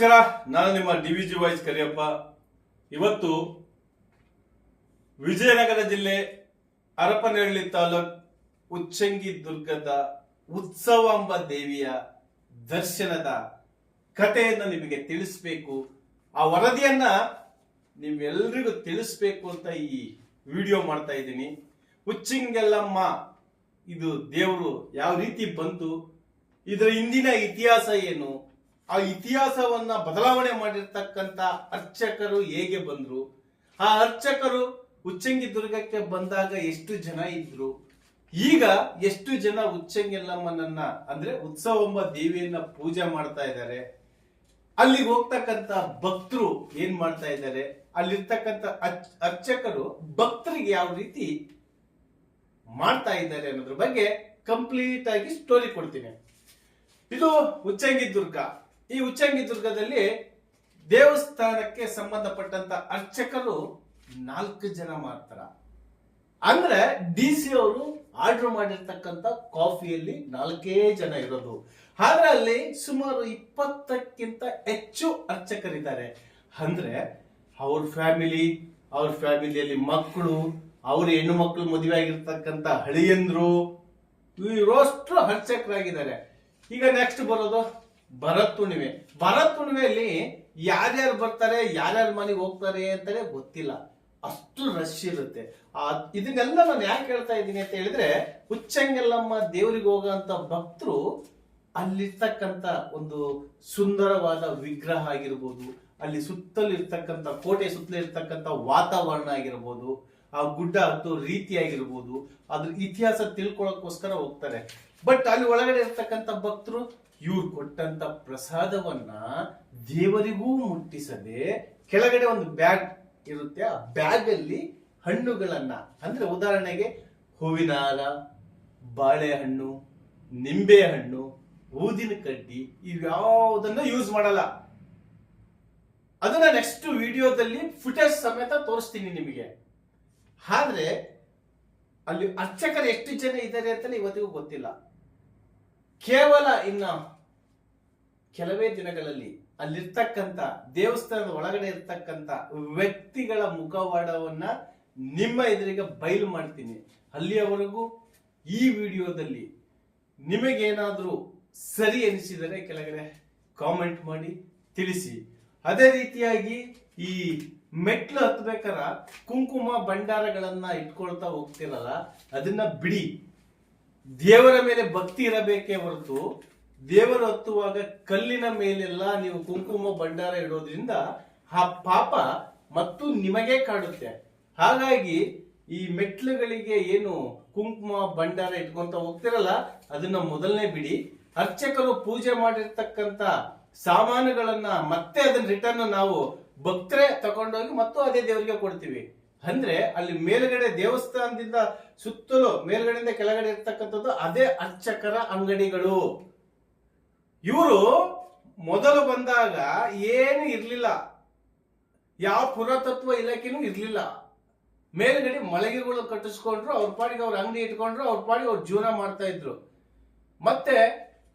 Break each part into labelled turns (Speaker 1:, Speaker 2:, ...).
Speaker 1: ನಮಸ್ಕಾರ, ನಾನು ನಿಮ್ಮ ಡಿ ವಿ ಜಿ ಕರಿಯಪ್ಪ. ಇವತ್ತು ವಿಜಯನಗರ ಜಿಲ್ಲೆ ಹರಪನಹಳ್ಳಿ ತಾಲೂಕ್ ಉಚ್ಚಂಗಿ ದುರ್ಗದ ಉತ್ಸವಾಂಬ ದೇವಿಯ ದರ್ಶನದ ಕಥೆಯನ್ನು ನಿಮಗೆ ತಿಳಿಸ್ಬೇಕು. ಆ ವರದಿಯನ್ನ ನಿಮ್ಮೆಲ್ರಿಗೂ ತಿಳಿಸ್ಬೇಕು ಅಂತ ಈ ವಿಡಿಯೋ ಮಾಡ್ತಾ ಇದ್ದೀನಿ. ಉಚ್ಚಿಂಗೆಲ್ಲಮ್ಮ ಇದು ದೇವರು ಯಾವ ರೀತಿ ಬಂತು, ಇದರ ಹಿಂದಿನ ಇತಿಹಾಸ ಏನು ಆ ಇತಿಹಾಸವನ್ನ ಬದಲಾವಣೆ ಮಾಡಿರ್ತಕ್ಕಂಥ ಅರ್ಚಕರು ಹೇಗೆ ಬಂದ್ರು? ಆ ಅರ್ಚಕರು ಉಚ್ಚಂಗಿ ದುರ್ಗಕ್ಕೆ ಬಂದಾಗ ಎಷ್ಟು ಜನ ಇದ್ರು? ಈಗ ಎಷ್ಟು ಜನ ಉಚ್ಚಂಗಿಲ್ಲಮ್ಮನನ್ನ ಅಂದ್ರೆ ಉತ್ಸವಂಬ ದೇವಿಯನ್ನ ಪೂಜೆ ಮಾಡ್ತಾ ಇದ್ದಾರೆ? ಅಲ್ಲಿಗೆ ಹೋಗ್ತಕ್ಕಂತ ಭಕ್ತರು ಏನ್ ಮಾಡ್ತಾ ಇದ್ದಾರೆ? ಅಲ್ಲಿರ್ತಕ್ಕಂಥ ಅರ್ಚಕರು ಭಕ್ತರಿಗೆ ಯಾವ ರೀತಿ ಮಾಡ್ತಾ ಇದ್ದಾರೆ ಅನ್ನೋದ್ರ ಬಗ್ಗೆ ಕಂಪ್ಲೀಟ್ ಆಗಿ ಸ್ಟೋರಿ ಕೊಡ್ತೀನಿ. ಇದು ಉಚ್ಚಂಗಿ ದುರ್ಗ ಈ ಉಚ್ಚಂಗಿ ದುರ್ಗದಲ್ಲಿ ದೇವಸ್ಥಾನಕ್ಕೆ ಸಂಬಂಧಪಟ್ಟಂತ ಅರ್ಚಕರು ನಾಲ್ಕು ಜನ ಮಾತ್ರ. ಅಂದ್ರೆ ಡಿ ಸಿ ಅವರು ಆರ್ಡರ್ ಮಾಡಿರ್ತಕ್ಕಂಥ ಕಾಫಿಯಲ್ಲಿ ನಾಲ್ಕೇ ಜನ ಇರೋದು. ಆದ್ರೆ ಅಲ್ಲಿ ಸುಮಾರು ಇಪ್ಪತ್ತಕ್ಕಿಂತ ಹೆಚ್ಚು ಅರ್ಚಕರಿದ್ದಾರೆ. ಅಂದ್ರೆ ಅವ್ರ ಫ್ಯಾಮಿಲಿ ಅವ್ರ ಫ್ಯಾಮಿಲಿಯಲ್ಲಿ ಮಕ್ಕಳು, ಅವ್ರ ಹೆಣ್ಣು ಮಕ್ಕಳು ಮದುವೆ ಆಗಿರ್ತಕ್ಕಂಥ ಹಳಿಯಂದ್ರು ಇವರಷ್ಟು ಅರ್ಚಕರಾಗಿದ್ದಾರೆ. ಈಗ ನೆಕ್ಸ್ಟ್ ಬರೋದು ಭರತ್ ಹುಣ್ಣಿಮೆ ಭರತ್ ಹುಣ್ಣಿಮೆಯಲ್ಲಿ ಯಾರ್ಯಾರು ಬರ್ತಾರೆ, ಯಾರ್ಯಾರ ಮನೆಗೆ ಹೋಗ್ತಾರೆ ಅಂತಾನೆ ಗೊತ್ತಿಲ್ಲ. ಅಷ್ಟು ರಶ್ ಇರುತ್ತೆ. ಆ, ಇದನ್ನೆಲ್ಲ ನಾನು ಯಾಕೆ ಹೇಳ್ತಾ ಇದ್ದೀನಿ ಅಂತ ಹೇಳಿದ್ರೆ, ಹುಚ್ಚಂಗೆಲ್ಲಮ್ಮ ದೇವರಿಗೆ ಹೋಗೋಂತ ಭಕ್ತರು ಅಲ್ಲಿರ್ತಕ್ಕಂಥ ಒಂದು ಸುಂದರವಾದ ವಿಗ್ರಹ ಆಗಿರ್ಬೋದು, ಅಲ್ಲಿ ಸುತ್ತಲೂ ಇರ್ತಕ್ಕಂಥ ಕೋಟೆ ಸುತ್ತಲೂ ಇರ್ತಕ್ಕಂಥ ವಾತಾವರಣ ಆಗಿರ್ಬೋದು, ಆ ಗುಡ್ಡ ಹತ್ತು ರೀತಿ ಆಗಿರ್ಬೋದು, ಅದ್ರ ಇತಿಹಾಸ ತಿಳ್ಕೊಳಕ್ಕೋಸ್ಕರ ಹೋಗ್ತಾರೆ. ಬಟ್ ಅಲ್ಲಿ ಒಳಗಡೆ ಇರ್ತಕ್ಕಂಥ ಭಕ್ತರು ಇವ್ರು ಕೊಟ್ಟಂತ ಪ್ರಸಾದವನ್ನ ದೇವರಿಗೂ ಮುಟ್ಟಿಸದೆ ಕೆಳಗಡೆ ಒಂದು ಬ್ಯಾಗ್ ಇರುತ್ತೆ. ಆ ಬ್ಯಾಗ್ ಅಲ್ಲಿ ಹಣ್ಣುಗಳನ್ನ, ಅಂದ್ರೆ ಉದಾಹರಣೆಗೆ ಹೂವಿನ ಹಾರ ಬಾಳೆಹಣ್ಣು ನಿಂಬೆ ಹಣ್ಣು ಊದಿನ ಕಡ್ಡಿ, ಇವ್ಯಾವುದನ್ನ ಯೂಸ್ ಮಾಡಲ್ಲ. ಅದನ್ನ ನೆಕ್ಸ್ಟ್ ವಿಡಿಯೋದಲ್ಲಿ ಫುಟೇಜ್ ಸಮೇತ ತೋರಿಸ್ತೀನಿ ನಿಮಗೆ. ಆದ್ರೆ ಅಲ್ಲಿ ಅರ್ಚಕರು ಎಷ್ಟು ಜನ ಇದ್ದಾರೆ ಅಂತಲೇ ಇವತ್ತಿಗೂ ಗೊತ್ತಿಲ್ಲ. ಕೇವಲ ಇನ್ನ ಕೆಲವೇ ದಿನಗಳಲ್ಲಿ ಅಲ್ಲಿರ್ತಕ್ಕಂಥ ದೇವಸ್ಥಾನದ ಒಳಗಡೆ ಇರ್ತಕ್ಕಂಥ ವ್ಯಕ್ತಿಗಳ ಮುಖವಾಡವನ್ನ ನಿಮ್ಮ ಎದುರಿಗೆ ಬಯಲು ಮಾಡ್ತೀನಿ. ಅಲ್ಲಿಯವರೆಗೂ ಈ ವಿಡಿಯೋದಲ್ಲಿ ನಿಮಗೇನಾದರೂ ಸರಿ ಅನಿಸಿದರೆ ಕೆಳಗಡೆ ಕಾಮೆಂಟ್ ಮಾಡಿ ತಿಳಿಸಿ. ಅದೇ ರೀತಿಯಾಗಿ ಈ ಮೆಟ್ಲು ಹತ್ಬೇಕಾರ ಕುಂಕುಮ ಭಂಡಾರಗಳನ್ನ ಇಟ್ಕೊಳ್ತಾ ಹೋಗ್ತಿರಲ್ಲ, ಅದನ್ನ ಬಿಡಿ. ದೇವರ ಮೇಲೆ ಭಕ್ತಿ ಇರಬೇಕೇ ಹೊರತು ದೇವರು ಹತ್ತುವಾಗ ಕಲ್ಲಿನ ಮೇಲೆಲ್ಲ ನೀವು ಕುಂಕುಮ ಭಂಡಾರ ಇಡೋದ್ರಿಂದ ಆ ಪಾಪ ಮತ್ತು ನಿಮಗೆ ಕಾಡುತ್ತೆ. ಹಾಗಾಗಿ ಈ ಮೆಟ್ಲುಗಳಿಗೆ ಏನು ಕುಂಕುಮ ಭಂಡಾರ ಇಟ್ಕೊಂತ ಹೋಗ್ತಿರಲ್ಲ, ಅದನ್ನ ಮೊದಲನೇ ಬಿಡಿ. ಅರ್ಚಕರು ಪೂಜೆ ಮಾಡಿರ್ತಕ್ಕಂತ ಸಾಮಾನುಗಳನ್ನ ಮತ್ತೆ ಅದನ್ನ ರಿಟರ್ನ್ ನಾವು ಭಕ್ತರೇ ತಗೊಂಡೋಗಿ ಮತ್ತು ಅದೇ ದೇವರಿಗೆ ಕೊಡ್ತೀವಿ. ಅಂದ್ರೆ ಅಲ್ಲಿ ಮೇಲ್ಗಡೆ ದೇವಸ್ಥಾನದಿಂದ ಸುತ್ತಲೂ ಮೇಲ್ಗಡೆಯಿಂದ ಕೆಳಗಡೆ ಇರ್ತಕ್ಕಂಥದ್ದು ಅದೇ ಅರ್ಚಕರ ಅಂಗಡಿಗಳು. ಇವರು ಮೊದಲು ಬಂದಾಗ ಏನು ಇರಲಿಲ್ಲ. ಯಾವ ಪುರಾತತ್ವ ಇಲಾಖೆನೂ ಇರಲಿಲ್ಲ. ಮೇಲ್ಗಡೆ ಮಳಿಗೆಗಳು ಕಟ್ಟಿಸ್ಕೊಂಡ್ರು, ಅವ್ರ ಪಾಡಿಗೆ ಅವ್ರ ಅಂಗಡಿ ಇಟ್ಕೊಂಡ್ರು, ಅವ್ರ ಪಾಡಿಗೆ ಅವ್ರ ಜೀವನ ಮಾಡ್ತಾ ಇದ್ರು. ಮತ್ತೆ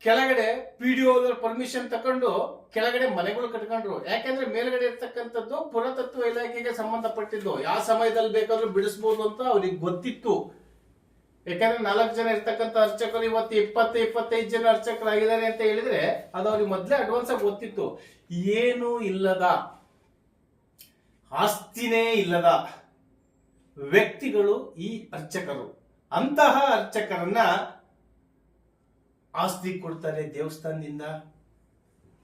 Speaker 1: ಕೆಳಗಡೆ ಪಿ ಡಿ ಪರ್ಮಿಷನ್ ತಕೊಂಡು ಕೆಳಗಡೆ ಮನೆಗಳು ಕಟ್ಕೊಂಡ್ರು. ಯಾಕೆಂದ್ರೆ ಮೇಲ್ಗಡೆ ಇರ್ತಕ್ಕಂಥದ್ದು ಪುರಾತತ್ವ ಇಲಾಖೆಗೆ ಸಂಬಂಧಪಟ್ಟಿದ್ದು. ಯಾವ ಸಮಯದಲ್ಲಿ ಬೇಕಾದ್ರೂ ಬಿಡಿಸ್ಬೋದು ಅಂತ ಅವ್ರಿಗೆ ಗೊತ್ತಿತ್ತು. ಯಾಕಂದ್ರೆ ನಾಲ್ಕು ಜನ ಇರ್ತಕ್ಕಂಥ ಅರ್ಚಕರು ಇವತ್ತು ಇಪ್ಪತ್ತು, ಇಪ್ಪತ್ತೈದು ಜನ ಅರ್ಚಕರಾಗಿದ್ದಾರೆ ಅಂತ ಹೇಳಿದ್ರೆ ಅದು ಅವ್ರಿಗೆ ಮೊದಲೇ ಅಡ್ವಾನ್ಸ್ ಆಗಿ ಗೊತ್ತಿತ್ತು. ಏನು ಇಲ್ಲದ, ಆಸ್ತಿನೇ ಇಲ್ಲದ ವ್ಯಕ್ತಿಗಳು ಈ ಅರ್ಚಕರು. ಅಂತಹ ಅರ್ಚಕರನ್ನ ಆಸ್ತಿ ಕೊಡ್ತಾರೆ ದೇವಸ್ಥಾನದಿಂದ.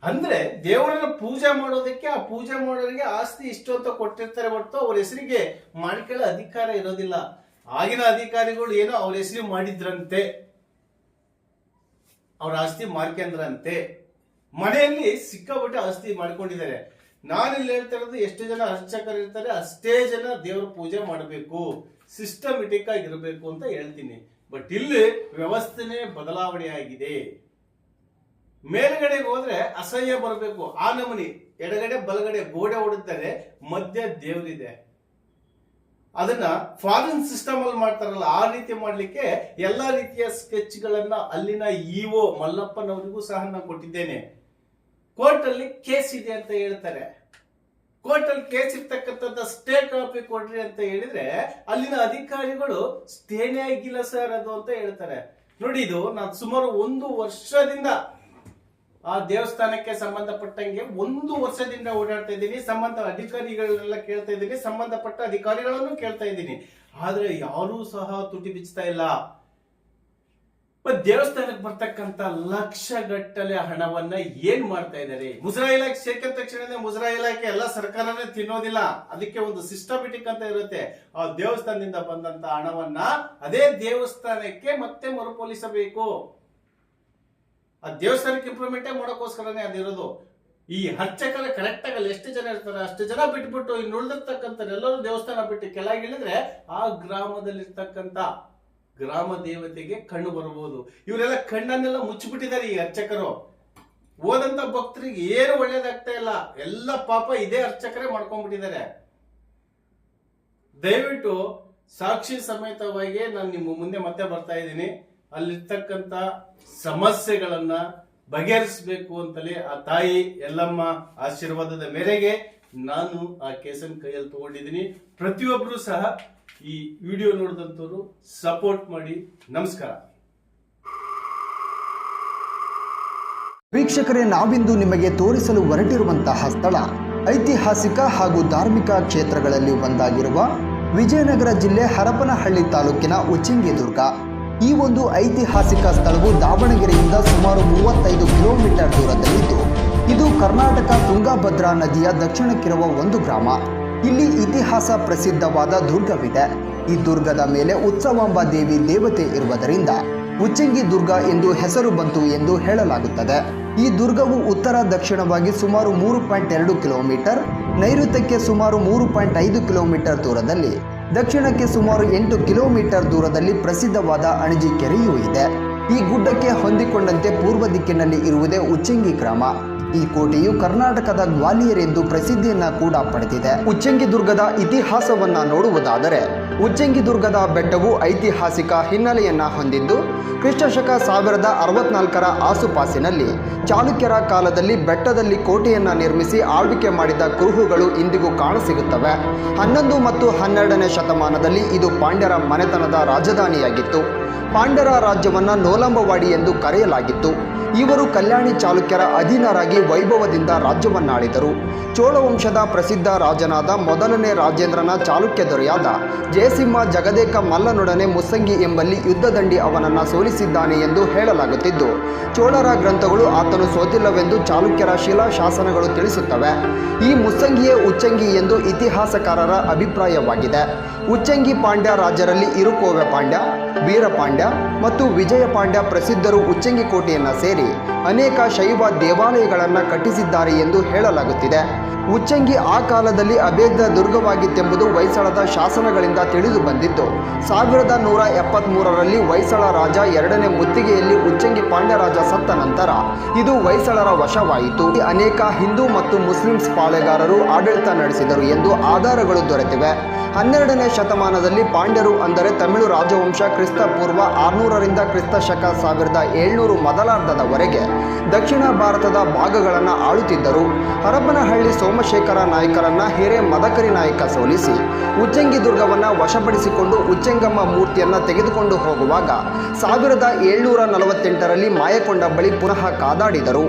Speaker 1: ಅಂದ್ರೆ ದೇವರನ್ನ ಪೂಜೆ ಮಾಡೋದಕ್ಕೆ ಆ ಪೂಜೆ ಮಾಡೋರಿಗೆ ಆಸ್ತಿ ಇಷ್ಟು ಅಂತ ಕೊಟ್ಟಿರ್ತಾರೆ ಹೊರತು ಅವ್ರ ಹೆಸರಿಗೆ ಮಾಡ್ಕೊಳ್ಳೋ ಅಧಿಕಾರ ಇರೋದಿಲ್ಲ. ಆಗಿನ ಅಧಿಕಾರಿಗಳು ಏನೋ ಅವ್ರ ಹೆಸರು ಮಾಡಿದ್ರಂತೆ. ಅವ್ರ ಆಸ್ತಿ ಮಾಡ್ಕೊಂಡ್ರಂತೆ ಮನೆಯಲ್ಲಿ ಸಿಕ್ಕಾಬಿಟ್ಟು ಆಸ್ತಿ ಮಾಡ್ಕೊಂಡಿದ್ದಾರೆ. ನಾನು ಇಲ್ಲಿ ಹೇಳ್ತಾ ಇರೋದು ಎಷ್ಟು ಜನ ಅರ್ಚಕರು ಇರ್ತಾರೆ ಅಷ್ಟೇ ಜನ ದೇವರ ಪೂಜೆ ಮಾಡಬೇಕು. ಸಿಸ್ಟಮೆಟಿಕ್ ಆಗಿರಬೇಕು ಅಂತ ಹೇಳ್ತೀನಿ. ಬಟ್ ಇಲ್ಲಿ ವ್ಯವಸ್ಥೆನೇ ಬದಲಾವಣೆ ಆಗಿದೆ ಮೇಲ್ಗಡೆಗೆ ಹೋದ್ರೆ ಅಸಹ್ಯ ಬರಬೇಕು. ಆ ನಮನಿ, ಎಡಗಡೆ, ಬಲಗಡೆ, ಗೋಡೆ ಹೊಡುತ್ತಾರೆ ಮಧ್ಯ ದೇವರಿದೆ. ಅದನ್ನ ಫಾರಿನ್ ಸಿಸ್ಟಮ್ ಅಲ್ಲಿ ಮಾಡ್ತಾರಲ್ಲ, ಆ ರೀತಿ ಮಾಡ್ಲಿಕ್ಕೆ ಎಲ್ಲಾ ರೀತಿಯ ಸ್ಕೆಚ್ ಗಳನ್ನ ಅಲ್ಲಿನ ಇಒ ಮಲ್ಲಪ್ಪನವರಿಗೂ ಸಹ ನಾನು ಕೊಟ್ಟಿದ್ದೇನೆ. ಕೋರ್ಟ್ ಅಲ್ಲಿ ಕೇಸ್ ಇದೆ ಅಂತ ಹೇಳ್ತಾರೆ. ಕೋರ್ಟ್ ಅಲ್ಲಿ ಕೇಸ್ ಇರ್ತಕ್ಕಂಥದ್ದ ಸ್ಟೇ ಕಾಪಿ ಕೊಡ್ರಿ ಅಂತ ಹೇಳಿದ್ರೆ ಅಲ್ಲಿನ ಅಧಿಕಾರಿಗಳು ಸ್ಟೇನೇ ಆಗಿಲ್ಲ ಸರ್ ಅದು ಅಂತ ಹೇಳ್ತಾರೆ. ನೋಡಿ ಇದು ನಾನು ಸುಮಾರು ಒಂದು ವರ್ಷದಿಂದ ಆ ದೇವಸ್ಥಾನಕ್ಕೆ ಸಂಬಂಧಪಟ್ಟಂಗೆ ಒಂದು ವರ್ಷದಿಂದ ಓಡಾಡ್ತಾ ಇದ್ದೀನಿ, ಸಂಬಂಧ ಅಧಿಕಾರಿಗಳನ್ನೆಲ್ಲ ಕೇಳ್ತಾ ಇದ್ದೀನಿ, ಸಂಬಂಧಪಟ್ಟ ಅಧಿಕಾರಿಗಳನ್ನು ಕೇಳ್ತಾ ಇದ್ದೀನಿ. ಆದ್ರೆ ಯಾರೂ ಸಹ ತುಟಿ ಬಿಚ್ಚತಾ ಇಲ್ಲ. ಮತ್ ದೇವಸ್ಥಾನಕ್ಕೆ ಬರ್ತಕ್ಕಂತ ಲಕ್ಷಗಟ್ಟಲೆ ಹಣವನ್ನ ಏನ್ ಮಾಡ್ತಾ ಇದ್ದಾರೆ? ಮುಜರಾ ಇಲಾಖೆ ಸೇರ್ಕೊಂಡ ತಕ್ಷಣ ಮುಜರಾ ಇಲಾಖೆ ಎಲ್ಲ ಸರ್ಕಾರನೇ ತಿನ್ನೋದಿಲ್ಲ. ಅದಕ್ಕೆ ಒಂದು ಸಿಸ್ಟಮೆಟಿಕ್ ಅಂತ ಇರುತ್ತೆ. ಆ ದೇವಸ್ಥಾನದಿಂದ ಬಂದಂತ ಹಣವನ್ನ ಅದೇ ದೇವಸ್ಥಾನಕ್ಕೆ ಮತ್ತೆ ಮರುಪೋಲಿಸಬೇಕು. ಆ ದೇವಸ್ಥಾನಕ್ಕೆ ಇಂಪ್ರೂವ್ಮೆಂಟೇ ಮಾಡೋಕ್ಕೋಸ್ಕರನೇ ಅದಿರೋದು. ಈ ಅರ್ಚಕರ ಕರೆಕ್ಟ್ ಆಗಲ್ಲ. ಎಷ್ಟು ಜನ ಇರ್ತಾರೆ? ಅಷ್ಟು ಜನ ಬಿಟ್ಬಿಟ್ಟು ಇನ್ನು ಉಳಿದಿರ್ತಕ್ಕಂಥ ಎಲ್ಲರೂ ದೇವಸ್ಥಾನ ಬಿಟ್ಟು ಕೆಳಗಿಳಿದ್ರೆ ಆ ಗ್ರಾಮದಲ್ಲಿರ್ತಕ್ಕಂಥ ಗ್ರಾಮ ದೇವತೆಗೆ ಕಣ್ಣು ಬರಬಹುದು. ಇವರೆಲ್ಲ ಕಣ್ಣನ್ನೆಲ್ಲ ಮುಚ್ಚಿಬಿಟ್ಟಿದ್ದಾರೆ ಈ ಅರ್ಚಕರು. ಓದಂತ ಭಕ್ತರಿಗೆ ಏನು ಒಳ್ಳೇದಾಗ್ತಾ ಇಲ್ಲ. ಎಲ್ಲ ಪಾಪ ಇದೇ ಅರ್ಚಕರೇ ಮಾಡ್ಕೊಂಡ್ಬಿಟ್ಟಿದ್ದಾರೆ. ದಯವಿಟ್ಟು ಸಾಕ್ಷಿ ಸಮೇತವಾಗಿ ನಾನು ನಿಮ್ಮ ಮುಂದೆ ಮತ್ತೆ ಬರ್ತಾ ಇದ್ದೀನಿ. ಅಲ್ಲಿರ್ತಕ್ಕಂಥ ಸಮಸ್ಯೆಗಳನ್ನ ಬಗೆಹರಿಸಬೇಕು ಅಂತಲೇ ಆ ತಾಯಿ ಎಲ್ಲಮ್ಮ ಆಶೀರ್ವಾದದ ಮೇರೆಗೆ ನಾನು ಆ ಕೇಸನ್ ಕೈಯಲ್ಲಿ ತಗೊಂಡಿದ್ದೀನಿ. ಪ್ರತಿಯೊಬ್ಬರು ಸಹ ಈ ವಿಡಿಯೋ ನೋಡಿದಂಥವ್ರು ಸಪೋರ್ಟ್ ಮಾಡಿ. ನಮಸ್ಕಾರ.
Speaker 2: ವೀಕ್ಷಕರೇ, ನಾವಿಂದು ನಿಮಗೆ ತೋರಿಸಲು ಹೊರಟಿರುವಂತಹ ಸ್ಥಳ. ಐತಿಹಾಸಿಕ ಹಾಗೂ ಧಾರ್ಮಿಕ ಕ್ಷೇತ್ರಗಳಲ್ಲಿ ಒಂದಾಗಿರುವ ವಿಜಯನಗರ ಜಿಲ್ಲೆ ಹರಪನಹಳ್ಳಿ ತಾಲೂಕಿನ ಉಚ್ಚಂಗಿ ದುರ್ಗ ಈ ಒಂದು ಐತಿಹಾಸಿಕ ಸ್ಥಳವು ದಾವಣಗೆರೆಯಿಂದ ಸುಮಾರು ಮೂವತ್ತೈದು ಕಿಲೋಮೀಟರ್ ದೂರದಲ್ಲಿದ್ದು, ಇದು ಕರ್ನಾಟಕ ತುಂಗಭದ್ರಾ ನದಿಯ ದಕ್ಷಿಣಕ್ಕಿರುವ ಒಂದು ಗ್ರಾಮ. ಇಲ್ಲಿ ಇತಿಹಾಸ ಪ್ರಸಿದ್ಧವಾದ ದುರ್ಗವಿದೆ. ಈ ದುರ್ಗದ ಮೇಲೆ ಉತ್ಸವಾಂಬ ದೇವಿ ದೇವತೆ ಇರುವುದರಿಂದ ಉಚ್ಚಂಗಿ ದುರ್ಗ ಎಂದು ಹೆಸರು ಬಂತು ಎಂದು ಹೇಳಲಾಗುತ್ತದೆ. ಈ ದುರ್ಗವು ಉತ್ತರ ದಕ್ಷಿಣವಾಗಿ ಸುಮಾರು ಮೂರು ಪಾಯಿಂಟ್ ಎರಡು ಕಿಲೋಮೀಟರ್, ನೈಋತ್ಯಕ್ಕೆ ಸುಮಾರು ಮೂರು ಪಾಯಿಂಟ್ ಐದು ಕಿಲೋಮೀಟರ್ ದೂರದಲ್ಲಿ, ದಕ್ಷಿಣಕ್ಕೆ ಸುಮಾರು ಎಂಟು ಕಿಲೋಮೀಟರ್ ದೂರದಲ್ಲಿ ಪ್ರಸಿದ್ಧವಾದ ಅಣಜಿ ಕೆರೆಯೂ ಇದೆ. ಈ ಗುಡ್ಡಕ್ಕೆ ಹೊಂದಿಕೊಂಡಂತೆ ಪೂರ್ವ ದಿಕ್ಕಿನಲ್ಲಿ ಇರುವುದೇ ಉಚ್ಚಂಗಿ ಗ್ರಾಮ. ಈ ಕೋಟೆಯು ಕರ್ನಾಟಕದ ಗ್ವಾಲಿಯರ್ ಎಂದು ಪ್ರಸಿದ್ಧಿಯನ್ನ ಕೂಡ ಪಡೆದಿದೆ. ಉಚ್ಚಂಗಿ ದುರ್ಗದ ಇತಿಹಾಸವನ್ನ ನೋಡುವುದಾದರೆ ಉಚ್ಚಂಗಿ ದುರ್ಗದ ಬೆಟ್ಟವು ಐತಿಹಾಸಿಕ ಹಿನ್ನೆಲೆಯನ್ನ ಹೊಂದಿದ್ದು, ಕ್ರಿಸ್ತಶಕ ಸಾವಿರದ ಅರವತ್ನಾಲ್ಕರ ಆಸುಪಾಸಿನಲ್ಲಿ ಚಾಲುಕ್ಯರ ಕಾಲದಲ್ಲಿ ಬೆಟ್ಟದಲ್ಲಿ ಕೋಟೆಯನ್ನ ನಿರ್ಮಿಸಿ ಆಳ್ವಿಕೆ ಮಾಡಿದ ಕುರುಹುಗಳು ಇಂದಿಗೂ ಕಾಣಸಿಗುತ್ತವೆ. ಹನ್ನೊಂದು ಮತ್ತು ಹನ್ನೆರಡನೇ ಶತಮಾನದಲ್ಲಿ ಇದು ಪಾಂಡ್ಯರ ಮನೆತನದ ರಾಜಧಾನಿಯಾಗಿತ್ತು. ಪಾಂಡ್ಯರ ರಾಜ್ಯವನ್ನು ನೋಲಂಬವಾಡಿ ಎಂದು ಕರೆಯಲಾಗಿತ್ತು. ಇವರು ಕಲ್ಯಾಣಿ ಚಾಲುಕ್ಯರ ಅಧೀನರಾಗಿ ವೈಭವದಿಂದ ರಾಜ್ಯವನ್ನಾಳಿದರು. ಚೋಳ ವಂಶದ ಪ್ರಸಿದ್ಧ ರಾಜನಾದ ಮೊದಲನೇ ರಾಜೇಂದ್ರನ ಚಾಲುಕ್ಯ ದೊರೆಯಾದ ಜಯಸಿಂಹ ಜಗದೇಕ ಮಲ್ಲನೊಡನೆ ಮುಸ್ಸಂಗಿ ಎಂಬಲ್ಲಿ ಯುದ್ಧದಂಡಿ ಅವನನ್ನು ಸೋಲಿಸಿದ್ದಾನೆ ಎಂದು ಹೇಳಲಾಗುತ್ತಿದ್ದು, ಚೋಳರ ಗ್ರಂಥಗಳು ಆತನು ಸೋತಿಲ್ಲವೆಂದು ಚಾಲುಕ್ಯರ ಶಿಲಾಶಾಸನಗಳು ತಿಳಿಸುತ್ತವೆ. ಈ ಮುಸ್ಸಂಗಿಯೇ ಉಚ್ಚಂಗಿ ಎಂದು ಇತಿಹಾಸಕಾರರ ಅಭಿಪ್ರಾಯವಾಗಿದೆ. ಉಚ್ಚಂಗಿ ಪಾಂಡ್ಯ ರಾಜರಲ್ಲಿ ಇರುಕೋವೆ ಪಾಂಡ್ಯ ವೀರಪಾಂಡ್ಯ Pandya ಮತ್ತು ವಿಜಯ ಪಾಂಡ್ಯ ಪ್ರಸಿದ್ಧರು ಉಚ್ಚಂಗಿಕೋಟೆಯನ್ನು ಸೇರಿ ಅನೇಕ ಶೈವ ದೇವಾಲಯಗಳನ್ನು ಕಟ್ಟಿಸಿದ್ದಾರೆ ಎಂದು ಹೇಳಲಾಗುತ್ತಿದೆ. ಉಚ್ಚಂಗಿ ಆ ಕಾಲದಲ್ಲಿ ಅಭೇದ ದುರ್ಗವಾಗಿತ್ತೆಂಬುದು ಹೊಯ್ಸಳದ ಶಾಸನಗಳಿಂದ ತಿಳಿದು ಬಂದಿತ್ತು. ಸಾವಿರದ ನೂರ ಎಪ್ಪತ್ಮೂರರಲ್ಲಿ ಹೊಯ್ಸಳ ರಾಜ ಎರಡನೇ ಮುತ್ತಿಗೆಯಲ್ಲಿ ಉಚ್ಚಂಗಿ ಪಾಂಡ್ಯರಾಜ ಸತ್ತ ನಂತರ ಇದು ಹೊಯ್ಸಳರ ವಶವಾಯಿತು. ಅನೇಕ ಹಿಂದೂ ಮತ್ತು ಮುಸ್ಲಿಮ್ಸ್ ಪಾಳೆಗಾರರು ಆಡಳಿತ ನಡೆಸಿದರು ಎಂದು ಆಧಾರಗಳು ದೊರೆತಿವೆ. ಹನ್ನೆರಡನೇ ಶತಮಾನದಲ್ಲಿ ಪಾಂಡ್ಯರು ಅಂದರೆ ತಮಿಳು ರಾಜವಂಶ ಕ್ರಿಸ್ತ ಪೂರ್ವ ಆರ್ನೂರರಿಂದ ಕ್ರಿಸ್ತ ಶಕ ಸಾವಿರದ ಏಳ್ನೂರು ಮೊದಲಾರ್ಧದವರೆಗೆ ದಕ್ಷಿಣ ಭಾರತದ ಭಾಗಗಳನ್ನು ಆಳುತ್ತಿದ್ದರು. ಹರಪನಹಳ್ಳಿ ಸೋಮಶೇಖರ ನಾಯಕರನ್ನ ಹಿರೇ ಮದಕರಿ ನಾಯಕ ಸೋಲಿಸಿ ಉಚ್ಚಂಗಿ ದುರ್ಗವನ್ನ ವಶಪಡಿಸಿಕೊಂಡು ಉಚ್ಚಂಗಮ್ಮ ಮೂರ್ತಿಯನ್ನು ತೆಗೆದುಕೊಂಡು ಹೋಗುವಾಗ ಸಾವಿರದ ಏಳ್ನೂರ ನಲವತ್ತೆಂಟರಲ್ಲಿ ಮಾಯಕೊಂಡ ಬಳಿ ಪುನಃ ಕಾದಾಡಿದರು.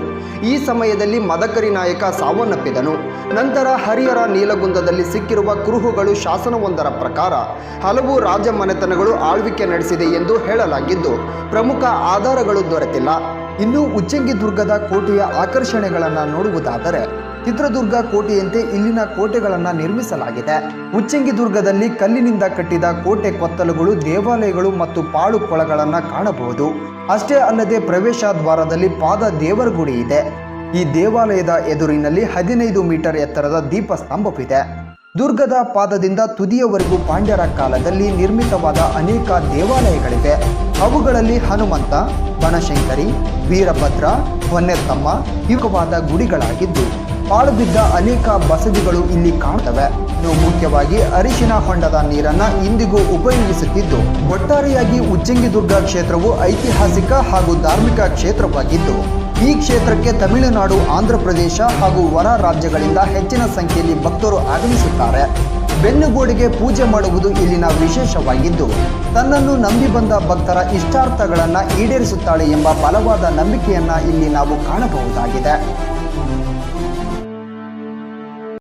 Speaker 2: ಈ ಸಮಯದಲ್ಲಿ ಮದಕರಿ ನಾಯಕ ಸಾವನ್ನಪ್ಪಿದನು. ನಂತರ ಹರಿಹರ ನೀಲಗುಂದದಲ್ಲಿ ಸಿಕ್ಕಿರುವ ಕುರುಹುಗಳು ಶಾಸನವೊಂದರ ಪ್ರಕಾರ ಹಲವು ರಾಜಮನೆತನಗಳು ಆಳ್ವಿಕೆ ನಡೆಸಿದೆ ಎಂದು ಹೇಳಲಾಗಿದ್ದು ಪ್ರಮುಖ ಆಧಾರಗಳು ದೊರೆತಿಲ್ಲ. ಇನ್ನು ಉಚ್ಚಂಗಿ ದುರ್ಗದ ಕೋಟೆಯ ಆಕರ್ಷಣೆಗಳನ್ನು ನೋಡುವುದಾದರೆ ಚಿತ್ರದುರ್ಗ ಕೋಟೆಯಂತೆ ಇಲ್ಲಿನ ಕೋಟೆಗಳನ್ನು ನಿರ್ಮಿಸಲಾಗಿದೆ. ಉಚ್ಚಂಗಿ ದುರ್ಗದಲ್ಲಿ ಕಲ್ಲಿನಿಂದ ಕಟ್ಟಿದ ಕೋಟೆ ಕೊತ್ತಲುಗಳು, ದೇವಾಲಯಗಳು ಮತ್ತು ಪಾಳು ಕೊಳಗಳನ್ನು ಕಾಣಬಹುದು. ಅಷ್ಟೇ ಅಲ್ಲದೆ ಪ್ರವೇಶ ದ್ವಾರದಲ್ಲಿ ಪಾದ ದೇವರ ಗುಡಿ ಇದೆ. ಈ ದೇವಾಲಯದ ಎದುರಿನಲ್ಲಿ ಹದಿನೈದು ಮೀಟರ್ ಎತ್ತರದ ದೀಪ ಸ್ತಂಭವಿದೆ ದುರ್ಗದ ಪಾದದಿಂದ ತುದಿಯವರೆಗೂ ಪಾಂಡ್ಯರ ಕಾಲದಲ್ಲಿ ನಿರ್ಮಿತವಾದ ಅನೇಕ ದೇವಾಲಯಗಳಿವೆ. ಅವುಗಳಲ್ಲಿ ಹನುಮಂತ, ಬನಶಂಕರಿ, ವೀರಭದ್ರ, ಹೊನ್ನೆತ್ತಮ್ಮ ಯುಗವಾದ ಗುಡಿಗಳಾಗಿದ್ದು, ಪಾಳುಬಿದ್ದ ಅನೇಕ ಬಸದಿಗಳು ಇಲ್ಲಿ ಕಾಣುತ್ತವೆ. ಇನ್ನು ಮುಖ್ಯವಾಗಿ ಅರಿಶಿನ ಹೊಂಡದ ನೀರನ್ನ ಇಂದಿಗೂ ಉಪಯೋಗಿಸುತ್ತಿದ್ದು, ಒಟ್ಟಾರೆಯಾಗಿ ಉಜ್ಜಂಗಿದುರ್ಗ ಕ್ಷೇತ್ರವು ಐತಿಹಾಸಿಕ ಹಾಗೂ ಧಾರ್ಮಿಕ ಕ್ಷೇತ್ರವಾಗಿದ್ದು ಈ ಕ್ಷೇತ್ರಕ್ಕೆ ತಮಿಳುನಾಡು ಆಂಧ್ರ ಪ್ರದೇಶ ಹಾಗೂ ಹೊರ ರಾಜ್ಯಗಳಿಂದ ಹೆಚ್ಚಿನ ಸಂಖ್ಯೆಯಲ್ಲಿ ಭಕ್ತರು ಆಗಮಿಸುತ್ತಾರೆ. ಬೆನ್ನುಗೋಡಿಗೆ ಪೂಜೆ ಮಾಡುವುದು ಇಲ್ಲಿನ ವಿಶೇಷವಾಗಿದ್ದು, ತನ್ನನ್ನು ನಂಬಿ ಬಂದ ಭಕ್ತರ ಇಷ್ಟಾರ್ಥಗಳನ್ನು ಈಡೇರಿಸುತ್ತಾಳೆ ಎಂಬ ಬಲವಾದ ನಂಬಿಕೆಯನ್ನ ಇಲ್ಲಿ ನಾವು ಕಾಣಬಹುದಾಗಿದೆ.